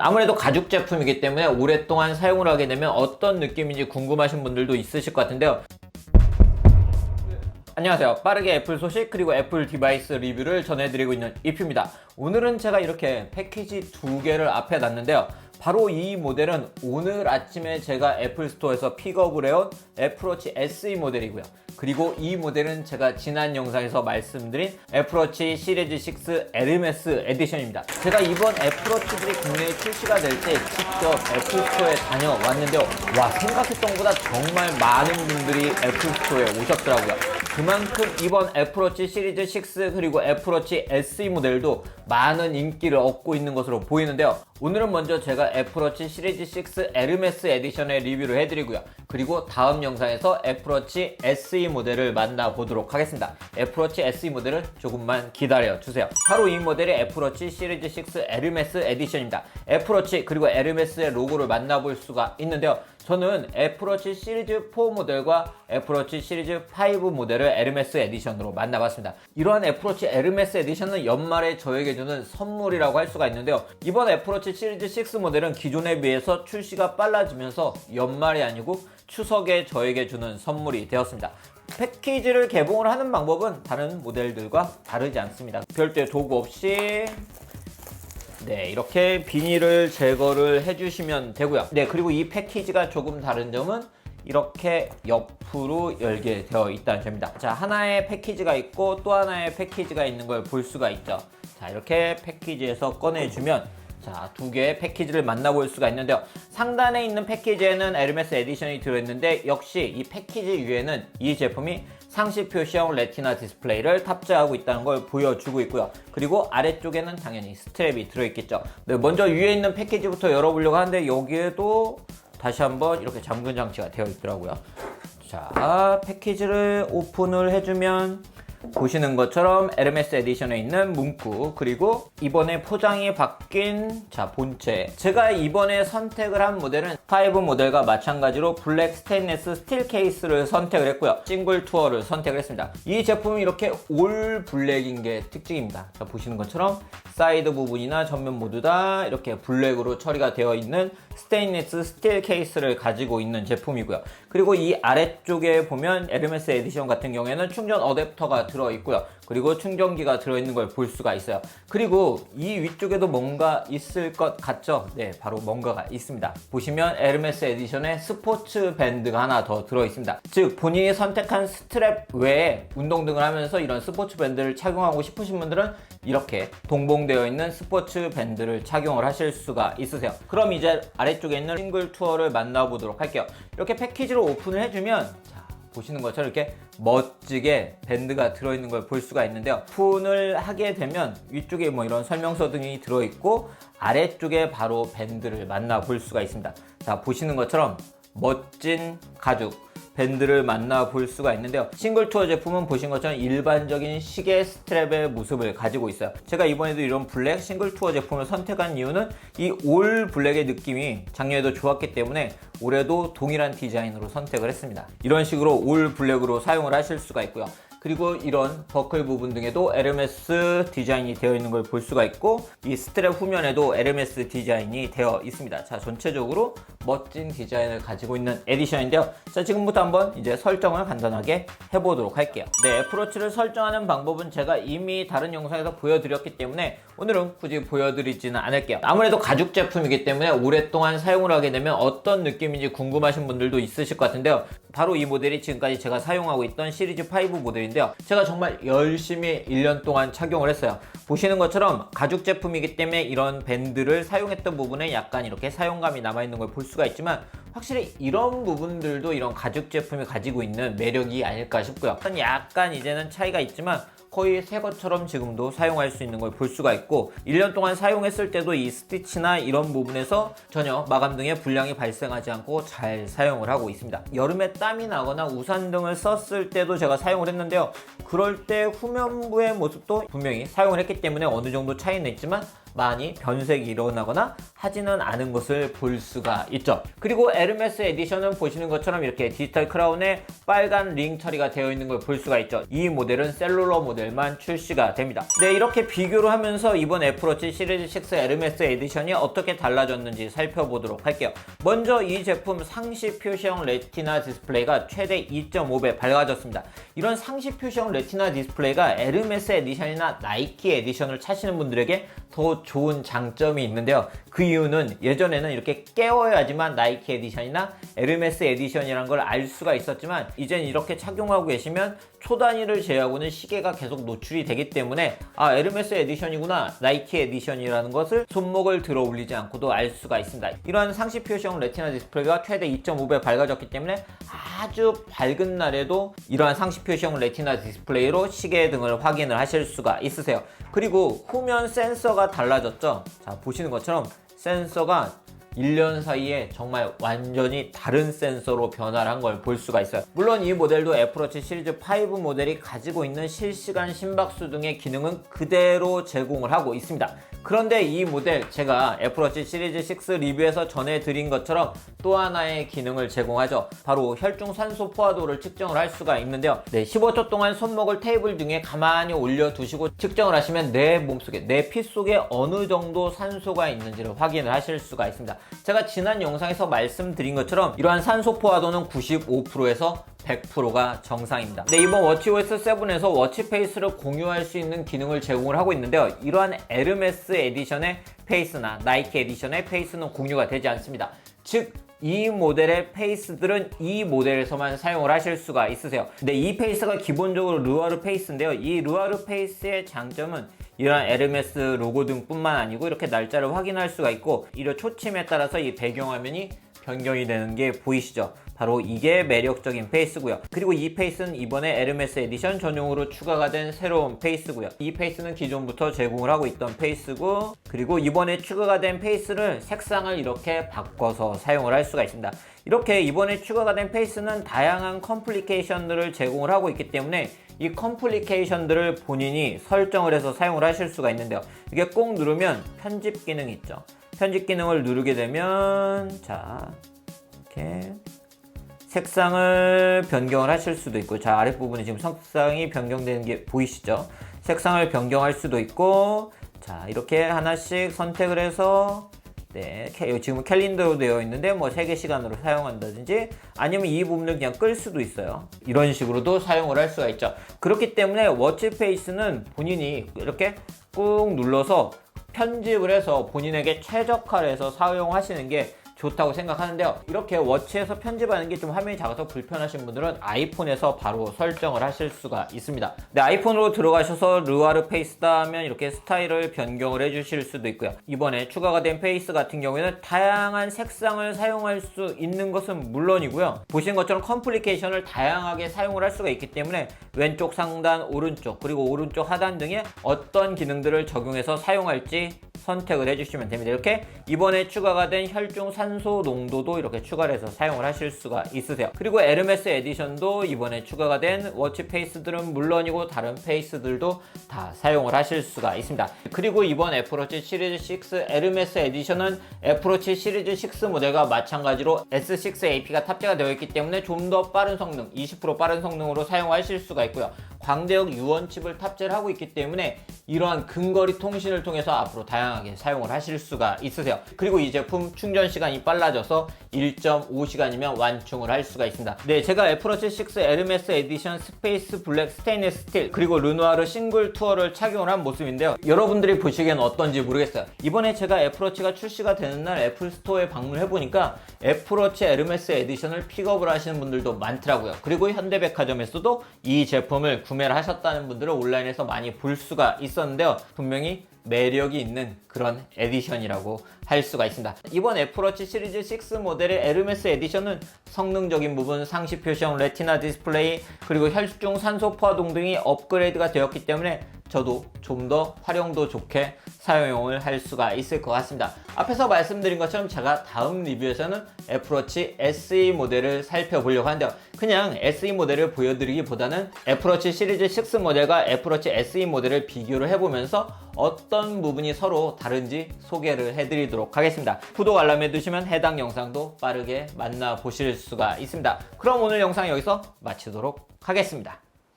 아무래도 가죽 제품이기 때문에 오랫동안 사용을 하게 되면 어떤 느낌인지 궁금하신 분들도 있으실 것 같은데요. 안녕하세요. 빠르게 애플 소식 그리고 애플 디바이스 리뷰를 전해드리고 있는 이프입니다. 오늘은 제가 이렇게 패키지 두 개를 앞에 놨는데요. 바로 이 모델은 오늘 아침에 제가 애플 스토어에서 픽업을 해온 애플워치 SE 모델이고요. 그리고 이 모델은 제가 지난 영상에서 말씀드린 애플워치 시리즈 6 에르메스 에디션입니다. 제가 이번 애플워치들이 국내에 출시가 될 때 직접 애플 스토어에 다녀왔는데요. 와 생각했던 것보다 정말 많은 분들이 애플 스토어에 오셨더라고요. 그만큼 이번 애플워치 시리즈 6 그리고 애플워치 SE 모델도 많은 인기를 얻고 있는 것으로 보이는데요. 오늘은 먼저 제가 애플워치 시리즈 6 에르메스 에디션의 리뷰를 해드리고요. 그리고 다음 영상에서 애플워치 SE 모델을 만나보도록 하겠습니다. 애플워치 SE 모델은 조금만 기다려 주세요. 바로 이 모델이 애플워치 시리즈 6 에르메스 에디션입니다. 애플워치 그리고 에르메스의 로고를 만나볼 수가 있는데요. 저는 애플워치 시리즈 4 모델과 애플워치 시리즈 5 모델을 에르메스 에디션으로 만나봤습니다. 이러한 애플워치 에르메스 에디션은 연말에 저에게 주는 선물이라고 할 수가 있는데요. 이번 애플워치 시리즈 6 모델은 기존에 비해서 출시가 빨라지면서 연말이 아니고 추석에 저에게 주는 선물이 되었습니다. 패키지를 개봉을 하는 방법은 다른 모델들과 다르지 않습니다. 별도의 도구 없이 네, 이렇게 비닐을 제거를 해주시면 되고요. 네, 그리고 이 패키지가 조금 다른 점은 이렇게 옆으로 열게 되어 있다는 점입니다. 자, 하나의 패키지가 있고 또 하나의 패키지가 있는 걸 볼 수가 있죠. 자, 이렇게 패키지에서 꺼내주면 자, 두 개의 패키지를 만나볼 수가 있는데요. 상단에 있는 패키지에는 에르메스 에디션이 들어있는데 역시 이 패키지 위에는 이 제품이 상시 표시형 레티나 디스플레이를 탑재하고 있다는 걸 보여주고 있고요. 그리고 아래쪽에는 당연히 스트랩이 들어있겠죠. 네, 먼저 위에 있는 패키지부터 열어보려고 하는데 여기에도 다시 한번 이렇게 잠근 장치가 되어 있더라고요. 자, 패키지를 오픈을 해주면 보시는 것처럼 에르메스 에디션에 있는 문구 그리고 이번에 포장이 바뀐 자 본체. 제가 이번에 선택을 한 모델은 5 모델과 마찬가지로 블랙 스테인레스 스틸 케이스를 선택을 했고요. 싱글 투어를 선택을 했습니다. 이 제품은 이렇게 올 블랙인 게 특징입니다. 자 보시는 것처럼 사이드 부분이나 전면 모두 다 이렇게 블랙으로 처리가 되어 있는 스테인리스 스틸 케이스를 가지고 있는 제품이고요. 그리고 이 아래쪽에 보면 에르메스 에디션 같은 경우에는 충전 어댑터가 들어 있고요. 그리고 충전기가 들어 있는 걸 볼 수가 있어요. 그리고 이 위쪽에도 뭔가 있을 것 같죠? 네, 바로 뭔가가 있습니다. 보시면 에르메스 에디션에 스포츠 밴드가 하나 더 들어 있습니다. 즉 본인이 선택한 스트랩 외에 운동 등을 하면서 이런 스포츠 밴드를 착용하고 싶으신 분들은 이렇게 동봉되어 있는 스포츠 밴드를 착용을 하실 수가 있으세요. 그럼 이제 아래쪽에 있는 싱글 투어를 만나보도록 할게요. 이렇게 패키지로 오픈을 해주면 자, 보시는 것처럼 이렇게 멋지게 밴드가 들어있는 걸 볼 수가 있는데요. 오픈을 하게 되면 위쪽에 뭐 이런 설명서 등이 들어있고 아래쪽에 바로 밴드를 만나볼 수가 있습니다. 자, 보시는 것처럼 멋진 가죽 밴드를 만나볼 수가 있는데요. 싱글 투어 제품은 보신 것처럼 일반적인 시계 스트랩의 모습을 가지고 있어요. 제가 이번에도 이런 블랙 싱글 투어 제품을 선택한 이유는 이 올 블랙의 느낌이 작년에도 좋았기 때문에 올해도 동일한 디자인으로 선택을 했습니다. 이런 식으로 올 블랙으로 사용을 하실 수가 있고요. 그리고 이런 버클 부분 등에도 에르메스 디자인이 되어 있는 걸 볼 수가 있고 이 스트랩 후면에도 에르메스 디자인이 되어 있습니다. 자 전체적으로 멋진 디자인을 가지고 있는 에디션인데요. 자 지금부터 한번 이제 설정을 간단하게 해보도록 할게요. 네 애플워치를 설정하는 방법은 제가 이미 다른 영상에서 보여드렸기 때문에 오늘은 굳이 보여드리지는 않을게요. 아무래도 가죽 제품이기 때문에 오랫동안 사용을 하게 되면 어떤 느낌인지 궁금하신 분들도 있으실 것 같은데요. 바로 이 모델이 지금까지 제가 사용하고 있던 시리즈 5 모델 인데요. 제가 정말 열심히 1년 동안 착용을 했어요. 보시는 것처럼 가죽 제품이기 때문에 이런 밴드를 사용했던 부분에 약간 이렇게 사용감이 남아있는 걸 볼 수가 있지만 확실히 이런 부분들도 이런 가죽 제품이 가지고 있는 매력이 아닐까 싶고요. 약간 이제는 차이가 있지만 거의 새 것처럼 지금도 사용할 수 있는 걸 볼 수가 있고 1년 동안 사용했을 때도 이 스티치나 이런 부분에서 전혀 마감 등의 불량이 발생하지 않고 잘 사용을 하고 있습니다. 여름에 땀이 나거나 우산 등을 썼을 때도 제가 사용을 했는데요. 그럴 때 후면부의 모습도 분명히 사용을 했기 때문에 어느 정도 차이는 있지만 많이 변색이 일어나거나 하지는 않은 것을 볼 수가 있죠. 그리고 에르메스 에디션은 보시는 것처럼 이렇게 디지털 크라운에 빨간 링 처리가 되어 있는 걸 볼 수가 있죠. 이 모델은 셀룰러 모델만 출시가 됩니다. 네, 이렇게 비교를 하면서 이번 애플워치 시리즈 6 에르메스 에디션이 어떻게 달라졌는지 살펴보도록 할게요. 먼저 이 제품 상시 표시형 레티나 디스플레이가 최대 2.5배 밝아졌습니다. 이런 상시 표시형 레티나 디스플레이가 에르메스 에디션이나 나이키 에디션을 차시는 분들에게 더 좋은 장점이 있는데요. 그 이유는 예전에는 이렇게 깨워야지만 나이키 에디션이나 에르메스 에디션이란 걸 알 수가 있었지만 이젠 이렇게 착용하고 계시면 초단위를 제외하고는 시계가 계속 노출이 되기 때문에 아 에르메스 에디션이구나 나이키 에디션이라는 것을 손목을 들어 올리지 않고도 알 수가 있습니다. 이러한 상시 표시형 레티나 디스플레이가 최대 2.5배 밝아졌기 때문에 아 주 밝은 날에도 이러한 상시 표시형 레티나 디스플레이로 시계 등을 확인을 하실 수가 있으세요. 그리고 후면 센서가 달라졌죠. 자 보시는 것처럼 센서가 1년 사이에 정말 완전히 다른 센서로 변화를 한 걸 볼 수가 있어요. 물론 이 모델도 애플워치 시리즈 5 모델이 가지고 있는 실시간 심박수 등의 기능은 그대로 제공을 하고 있습니다. 그런데 이 모델 제가 애플워치 시리즈 6 리뷰에서 전해드린 것처럼 또 하나의 기능을 제공하죠. 바로 혈중 산소 포화도를 측정을 할 수가 있는데요. 네, 15초 동안 손목을 테이블 등에 가만히 올려두시고 측정을 하시면 내 몸속에, 내 피 속에 어느 정도 산소가 있는지를 확인을 하실 수가 있습니다. 제가 지난 영상에서 말씀드린 것처럼 이러한 산소 포화도는 95%에서 100%가 정상입니다. 네, 이번 워치OS 7에서 워치페이스를 공유할 수 있는 기능을 제공을 하고 있는데요. 이러한 에르메스 에디션의 페이스나 나이키 에디션의 페이스는 공유가 되지 않습니다. 즉, 이 모델의 페이스들은 이 모델에서만 사용을 하실 수가 있으세요. 근데 이 페이스가 기본적으로 르와르 페이스인데요. 이 르와르 페이스의 장점은 이런 에르메스 로고 등뿐만 아니고 이렇게 날짜를 확인할 수가 있고 이런 초침에 따라서 이 배경화면이 변경이 되는 게 보이시죠? 바로 이게 매력적인 페이스고요. 그리고 이 페이스는 이번에 에르메스 에디션 전용으로 추가가 된 새로운 페이스고요. 이 페이스는 기존부터 제공을 하고 있던 페이스고 그리고 이번에 추가가 된 페이스를 색상을 이렇게 바꿔서 사용을 할 수가 있습니다. 이렇게 이번에 추가가 된 페이스는 다양한 컴플리케이션들을 제공을 하고 있기 때문에 이 컴플리케이션들을 본인이 설정을 해서 사용을 하실 수가 있는데요. 이게 꼭 누르면 편집 기능 있죠. 편집 기능을 누르게 되면 자 이렇게 색상을 변경을 하실 수도 있고 자 아랫부분에 지금 색상이 변경되는 게 보이시죠? 색상을 변경할 수도 있고 자 이렇게 하나씩 선택을 해서 네, 캐- 지금 캘린더로 되어 있는데 뭐 세개 시간으로 사용한다든지 아니면 이 부분을 그냥 끌 수도 있어요. 이런 식으로도 사용을 할 수가 있죠. 그렇기 때문에 워치페이스는 본인이 이렇게 꾹 눌러서 편집을 해서 본인에게 최적화를 해서 사용하시는 게 좋다고 생각하는데요. 이렇게 워치에서 편집하는 게 좀 화면이 작아서 불편하신 분들은 아이폰에서 바로 설정을 하실 수가 있습니다. 네, 아이폰으로 들어가셔서 르와르 페이스다 하면 이렇게 스타일을 변경을 해주실 수도 있고요. 이번에 추가가 된 페이스 같은 경우에는 다양한 색상을 사용할 수 있는 것은 물론이고요. 보신 것처럼 컴플리케이션을 다양하게 사용을 할 수가 있기 때문에 왼쪽 상단, 오른쪽, 그리고 오른쪽 하단 등에 어떤 기능들을 적용해서 사용할지 선택을 해주시면 됩니다. 이렇게 이번에 추가가 된 혈중 산소 농도도 이렇게 추가를 해서 사용을 하실 수가 있으세요. 그리고 에르메스 에디션도 이번에 추가가 된 워치 페이스들은 물론이고 다른 페이스들도 다 사용을 하실 수가 있습니다. 그리고 이번 애플워치 시리즈 6 에르메스 에디션은 애플워치 시리즈 6 모델과 마찬가지로 S6AP가 탑재가 되어 있기 때문에 좀 더 빠른 성능, 20% 빠른 성능으로 사용하실 수가 있고요. 광대역 유언칩을 탑재를 하고 있기 때문에 이러한 근거리 통신을 통해서 앞으로 다양하게 사용을 하실 수가 있으세요. 그리고 이 제품 충전 시간이 빨라져서 1.5시간이면 완충을 할 수가 있습니다. 네, 제가 애플워치 6 에르메스 에디션 스페이스 블랙 스테인리스 스틸 그리고 르누아르 싱글 투어를 착용을 한 모습인데요. 여러분들이 보시기엔 어떤지 모르겠어요. 이번에 제가 애플워치가 출시가 되는 날 애플 스토어에 방문을 해보니까 애플워치 에르메스 에디션을 픽업을 하시는 분들도 많더라고요. 그리고 현대백화점에서도 이 제품을 구매를 하셨다는 분들을 온라인에서 많이 볼 수가 있었는데요. 분명히 매력이 있는 그런 에디션이라고 할 수가 있습니다. 이번 애플워치 시리즈 6 모델의 에르메스 에디션은 성능적인 부분, 상시 표시형 레티나 디스플레이, 그리고 혈중 산소 포화 동 등이 업그레이드가 되었기 때문에 저도 좀 더 활용도 좋게 사용을 할 수가 있을 것 같습니다. 앞에서 말씀드린 것처럼 제가 다음 리뷰에서는 애플워치 SE 모델을 살펴보려고 하는데요. 그냥 SE 모델을 보여드리기보다는 애플워치 시리즈 6 모델과 애플워치 SE 모델을 비교를 해보면서 어떤 부분이 서로 다른지 소개를 해드리도록 하겠습니다. 구독 알람 해 두시면 해당 영상도 빠르게 만나보실 수가 있습니다. 그럼 오늘 영상 여기서 마치도록 하겠습니다.